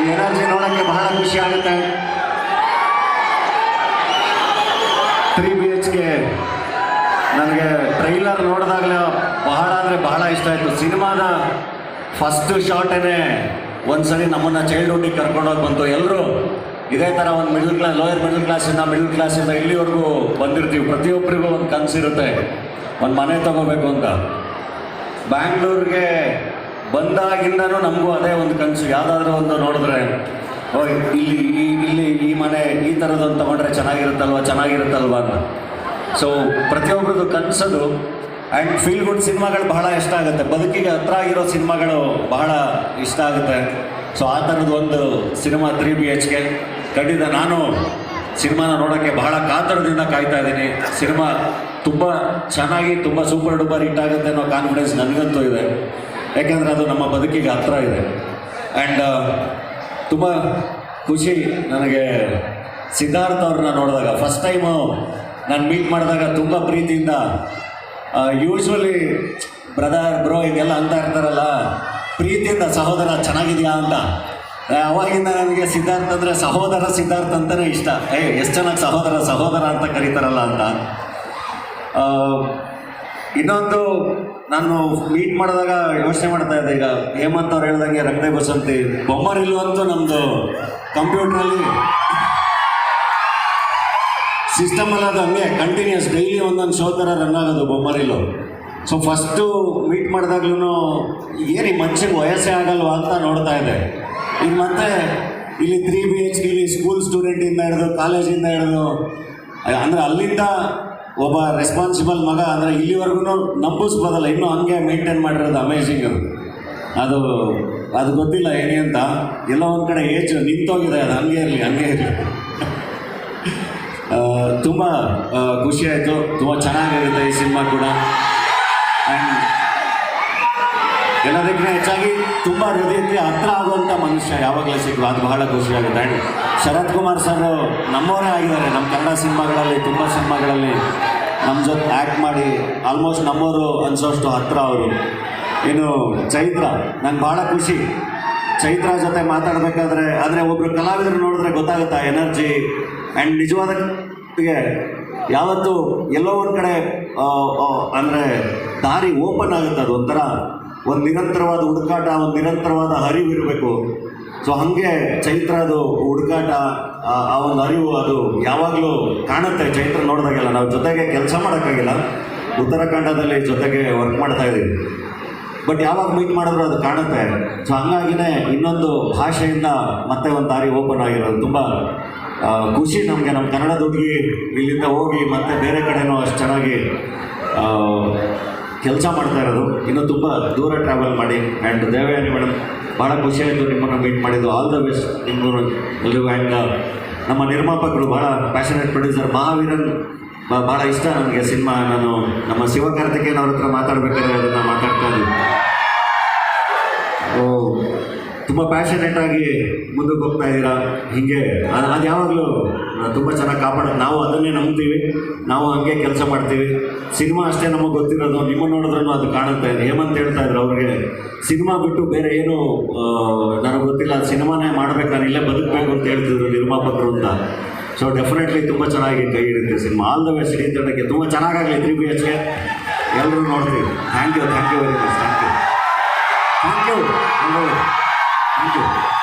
ಈ ಎನರ್ಜಿ ನೋಡೋಕ್ಕೆ ಬಹಳ ಖುಷಿ ಆಗುತ್ತೆ. ತ್ರೀ ಬಿ ಎಚ್ ಕೆ ನನಗೆ ಟ್ರೈಲರ್ ನೋಡಿದಾಗಲೇ ಬಹಳ ಅಂದರೆ ಬಹಳ ಇಷ್ಟ ಆಯಿತು. ಸಿನಿಮಾದ ಫಸ್ಟ್ ಶಾರ್ಟೇ ಒಂದ್ಸರಿ ನಮ್ಮನ್ನು ಚೈಲ್ಡ್ಹುಡ್ಡಿಗೆ ಕರ್ಕೊಂಡೋಗಿ ಬಂತು. ಎಲ್ಲರೂ ಇದೇ ಥರ ಒಂದು ಮಿಡಲ್ ಕ್ಲಾಸ್ ಲೋಯರ್ ಮಿಡಲ್ ಕ್ಲಾಸಿಂದ ಮಿಡಲ್ ಕ್ಲಾಸಿಂದ ಇಲ್ಲಿವರೆಗೂ ಬಂದಿರ್ತೀವಿ. ಪ್ರತಿಯೊಬ್ಬರಿಗೂ ಒಂದು ಕನಸಿರುತ್ತೆ ಒಂದು ಮನೆ ತಗೋಬೇಕು ಅಂತ. ಬ್ಯಾಂಗ್ಳೂರಿಗೆ ಬಂದಾಗಿಂದನೂ ನಮಗೂ ಅದೇ ಒಂದು ಕನಸು. ಯಾವುದಾದ್ರೂ ಒಂದು ನೋಡಿದ್ರೆ ಓ ಇಲ್ಲಿ ಈ ಇಲ್ಲಿ ಈ ಮನೆ ಈ ಥರದೊಂದು ತೊಗೊಂಡ್ರೆ ಚೆನ್ನಾಗಿರುತ್ತಲ್ವ ಚೆನ್ನಾಗಿರುತ್ತಲ್ವ ಅಂತ. ಸೊ ಪ್ರತಿಯೊಬ್ಬರದ್ದು ಕನಸದು ಆ್ಯಂಡ್ ಫೀಲ್ ಗುಡ್ ಸಿನಿಮಾಗಳು ಬಹಳ ಇಷ್ಟ ಆಗುತ್ತೆ. ಬದುಕಿಗೆ ಹತ್ರ ಆಗಿರೋ ಸಿನಿಮಾಗಳು ಬಹಳ ಇಷ್ಟ ಆಗುತ್ತೆ. ಸೊ ಆ ಥರದ್ದು ಒಂದು cinema three B H K. ಖಂಡಿತ ನಾನು ಸಿನಿಮಾನ ನೋಡೋಕ್ಕೆ ಬಹಳ ಕಾತರದಿಂದ ಕಾಯ್ತಾ ಇದ್ದೀನಿ. ಸಿನಿಮಾ ತುಂಬ ಚೆನ್ನಾಗಿ, ತುಂಬ ಸೂಪರ್ ಡೂಪರ್ ಹಿಟ್ ಆಗುತ್ತೆ ಅನ್ನೋ ಕಾನ್ಫಿಡೆನ್ಸ್ ನನಗಂತೂ ಇದೆ. ಯಾಕೆಂದರೆ ಅದು ನಮ್ಮ ಬದುಕಿಗೆ ಹತ್ರ ಇದೆ. ಆ್ಯಂಡ್ ತುಂಬ ಖುಷಿ ನನಗೆ ಸಿದ್ಧಾರ್ಥ ಅವ್ರನ್ನ ನೋಡಿದಾಗ. ಫಸ್ಟ್ ಟೈಮು ನಾನು ಮೀಟ್ ಮಾಡಿದಾಗ ತುಂಬ ಪ್ರೀತಿಯಿಂದ ಯೂಶ್ವಲಿ ಬ್ರದರ್ ಬ್ರೋ ಇದೆಲ್ಲ ಅಂತ ಇರ್ತಾರಲ್ಲ ಪ್ರೀತಿಯಿಂದ ಸಹೋದರ ಚೆನ್ನಾಗಿದೆಯಾ ಅಂತ. ಅವಾಗಿಂದ ನನಗೆ ಸಿದ್ಧಾರ್ಥ ಅಂದರೆ ಸಹೋದರ ಸಿದ್ಧಾರ್ಥ ಅಂತಲೇ ಇಷ್ಟ. ಏ ಎಷ್ಟು ಚೆನ್ನಾಗಿ ಸಹೋದರ ಸಹೋದರ ಅಂತ ಕರೀತಾರಲ್ಲ ಅಂತ. ಆ, ಇನ್ನೊಂದು ನಾನು ಮೀಟ್ ಮಾಡಿದಾಗ ಯೋಚನೆ ಮಾಡ್ತಾ ಇದ್ದೆ, ಈಗ ಹೇಮಂತ್ ಅವ್ರು ಹೇಳ್ದಂಗೆ ರಂಗದೆ ಬಸಂತಿ ಬೊಮ್ಮರಿಲ್ಲು ಅಂತೂ ನಮ್ಮದು ಕಂಪ್ಯೂಟ್ರಲ್ಲಿ ಸಿಸ್ಟಮ್ ಅಲ್ಲ ಅದು ಹಂಗೆ ಕಂಟಿನ್ಯೂಸ್ ಡೈಲಿ ಒಂದೊಂದು ಶೋ ಥರ ರನ್ ಆಗೋದು ಬೊಮ್ಮರಿಲು ಸೊ ಫಸ್ಟು ಮೀಟ್ ಮಾಡಿದಾಗ್ಲೂ ಏನು ಈ ಮನುಷ್ಯಗೆ ವಯಸ್ಸೇ ಆಗಲ್ವಾ ಅಂತ ನೋಡ್ತಾ ಇದ್ದೆ. ಈಗ ಮತ್ತೆ ಇಲ್ಲಿ ತ್ರೀ ಬಿ ಎಚ್ ಇಲ್ಲಿ ಸ್ಕೂಲ್ ಸ್ಟೂಡೆಂಟಿಂದ ಹಿಡಿದು ಕಾಲೇಜಿಂದ ಹಿಡಿದು, ಅಂದರೆ ಅಲ್ಲಿಂದ ಒಬ್ಬ ರೆಸ್ಪಾನ್ಸಿಬಲ್ ಮಗ ಅಂದರೆ ಇಲ್ಲಿವರೆಗೂ ನಂಬಿಸ್ಬೋದಲ್ಲ, ಇನ್ನೂ ಹಂಗೆ ಮೇಂಟೈನ್ ಮಾಡಿರೋದು ಅಮೇಝಿಂಗ್ ಅದು. ಅದು ಅದು ಗೊತ್ತಿಲ್ಲ ಏನೇ ಅಂತ. ಎಲ್ಲ ಒಂದು ಕಡೆ ಏಜ್ ನಿಂತೋಗಿದೆ, ಅದು ಹಂಗೆ ಇರಲಿ ಹಂಗೆ ಇರಲಿ. ತುಂಬ ಖುಷಿ ಆಯಿತು. ತುಂಬ ಚೆನ್ನಾಗಿರುತ್ತೆ ಈ ಸಿನಿಮಾ ಕೂಡ. ಎಲ್ಲದಕ್ಕಿಂತ ಹೆಚ್ಚಾಗಿ ತುಂಬ ಹೃದಯಕ್ಕೆ ಹತ್ರ ಆಗುವಂಥ ಮನುಷ್ಯ ಯಾವಾಗಲೇ ಸಿಕ್ಕರು ಅದು ಬಹಳ ಖುಷಿಯಾಗುತ್ತೆ. ಆ್ಯಂಡ್ ಶರತ್ ಕುಮಾರ್ ಸರ್ ನಮ್ಮವರೇ ಆಗಿದ್ದಾರೆ. ನಮ್ಮ ಕನ್ನಡ ಸಿನಿಮಾಗಳಲ್ಲಿ, ತುಂಬ ಸಿನಿಮಾಗಳಲ್ಲಿ ನಮ್ಮ ಜೊತೆ ಆ್ಯಕ್ಟ್ ಮಾಡಿ ಆಲ್ಮೋಸ್ಟ್ ನಮ್ಮವರು ಅನ್ಸೋಷ್ಟು ಹತ್ರ ಅವರು. ಇನ್ನು ಚೈತ್ರ, ನಂಗೆ ಭಾಳ ಖುಷಿ. ಚೈತ್ರ ಜೊತೆ ಮಾತಾಡಬೇಕಾದ್ರೆ, ಆದರೆ ಒಬ್ಬರು ಕಲಾವಿದರು ನೋಡಿದ್ರೆ ಗೊತ್ತಾಗುತ್ತಾ ಎನರ್ಜಿ ಆ್ಯಂಡ್ ನಿಜವಾದ ಯಾವತ್ತು ಎಲ್ಲೋ ಒಂದು ಕಡೆ ಅಂದರೆ ದಾರಿ ಓಪನ್ ಆಗುತ್ತೆ. ಅದು ಒಂಥರ ಒಂದು ನಿರಂತರವಾದ ಹುಡುಕಾಟ, ಒಂದು ನಿರಂತರವಾದ ಹರಿವು ಇರಬೇಕು. ಸೊ ಹಾಗೆ ಚೈತ್ರದು ಹುಡುಕಾಟ, ಆ- ಒಂದು ಅರಿವು ಅದು ಯಾವಾಗಲೂ ಕಾಣುತ್ತೆ. ಚೈತ್ರ ನೋಡಿದಾಗೆಲ್ಲ ನಾವು ಜೊತೆಗೆ ಕೆಲಸ ಮಾಡೋಕ್ಕಾಗಿಲ್ಲ. ಉತ್ತರಾಖಂಡದಲ್ಲಿ ಜೊತೆಗೆ ವರ್ಕ್ ಮಾಡ್ತಾ ಇದ್ದೀವಿ. ಬಟ್ ಯಾವಾಗ ಮೀಟ್ ಮಾಡಿದ್ರು ಅದು ಕಾಣುತ್ತೆ. ಸೊ ಹಂಗಾಗಿನೇ ಇನ್ನೊಂದು ಭಾಷೆಯಿಂದ ಮತ್ತೆ ಒಂದು ದಾರಿ ಓಪನ್ ಆಗಿರೋದು. ತುಂಬ ಖುಷಿ ನಮಗೆ. ನಮ್ಮ ಕನ್ನಡದ ಹುಡುಗಿ ಇಲ್ಲಿಂದ ಹೋಗಿ ಮತ್ತೆ ಬೇರೆ ಕಡೆನೂ ಅಷ್ಟು ಚೆನ್ನಾಗಿ ಕೆಲಸ ಮಾಡ್ತಾ ಇರೋದು. ಇನ್ನು ತುಂಬ ದೂರ ಟ್ರಾವೆಲ್ ಮಾಡಿ ಆ್ಯಂಡ್ ದೇವಯಾನಿ ಮೇಡಮ್ ಭಾಳ ಖುಷಿಯಾಯಿತು ನಿಮ್ಮನ್ನು ಮೀಟ್ ಮಾಡಿದ್ದು. ಆಲ್ ದ ಬೆಸ್ಟ್ ನಿಮ್ಮನ್ನು ಎಲ್ರಿಗೂ. ಆ್ಯಂಡ್ ನಮ್ಮ ನಿರ್ಮಾಪಕರು ಭಾಳ ಪ್ಯಾಷನೇಟ್ ಪ್ರೊಡ್ಯೂಸರ್ ಮಹಾವೀರನ್. ಭಾಳ ಇಷ್ಟ ನನಗೆ ಸಿನಿಮಾ. ನಾನು ನಮ್ಮ ಶಿವಕಾರ್ತಿಕೇಯನ್ ಅವ್ರ ಹತ್ರ ಮಾತಾಡಬೇಕಾದ್ರೆ ಅದನ್ನು ಮಾತಾಡ್ತಾ ಇದ್ದೀನಿ. ಓ ತುಂಬ ಪ್ಯಾಷನೇಟ್ ಆಗಿ ಮುಂದಕ್ಕೆ ಹೋಗ್ತಾ ಇದ್ದೀರಾ? ಹೀಗೆ ಅದು ಅದು ಯಾವಾಗಲೂ ತುಂಬ ಚೆನ್ನಾಗಿ ಕಾಪಾಡ ನಾವು ಅದನ್ನೇ ನಂಬ್ತೀವಿ. ನಾವು ಹಂಗೆ ಕೆಲಸ ಮಾಡ್ತೀವಿ. ಸಿನಿಮಾ ಅಷ್ಟೇ ನಮಗೆ ಗೊತ್ತಿರೋದು. ನಿಮ್ಮ ನೋಡಿದ್ರೂ ಅದು ಕಾಣುತ್ತೆ ಹೇಮಂತ್ ಹೇಳ್ತಾ ಇದ್ರು ಅವ್ರಿಗೆ. ಸಿನಿಮಾ ಬಿಟ್ಟು ಬೇರೆ ಏನು ನನಗೆ ಗೊತ್ತಿಲ್ಲ. ಸಿನಿಮಾನೇ ಮಾಡ್ಬೇಕು, ನಾನು ಇಲ್ಲೇ ಬದುಕಬೇಕು ಅಂತ ಹೇಳ್ತಿದ್ರು ನಿರ್ಮಾಪಕರು ಅಂತ. ಸೊ ಡೆಫಿನೆಟ್ಲಿ ತುಂಬ ಚೆನ್ನಾಗಿ ಕೈ ಹಿಡಿಯುತ್ತೆ cinema. All the way CD ತಂಡಕ್ಕೆ ತುಂಬ ಚೆನ್ನಾಗಾಗಲಿ ತ್ರೀ ಬಿ ಎಚ್ಗೆ ಎಲ್ಲರೂ ನೋಡ್ತೀವಿ. Thank you thank you very much thank you thank you thank you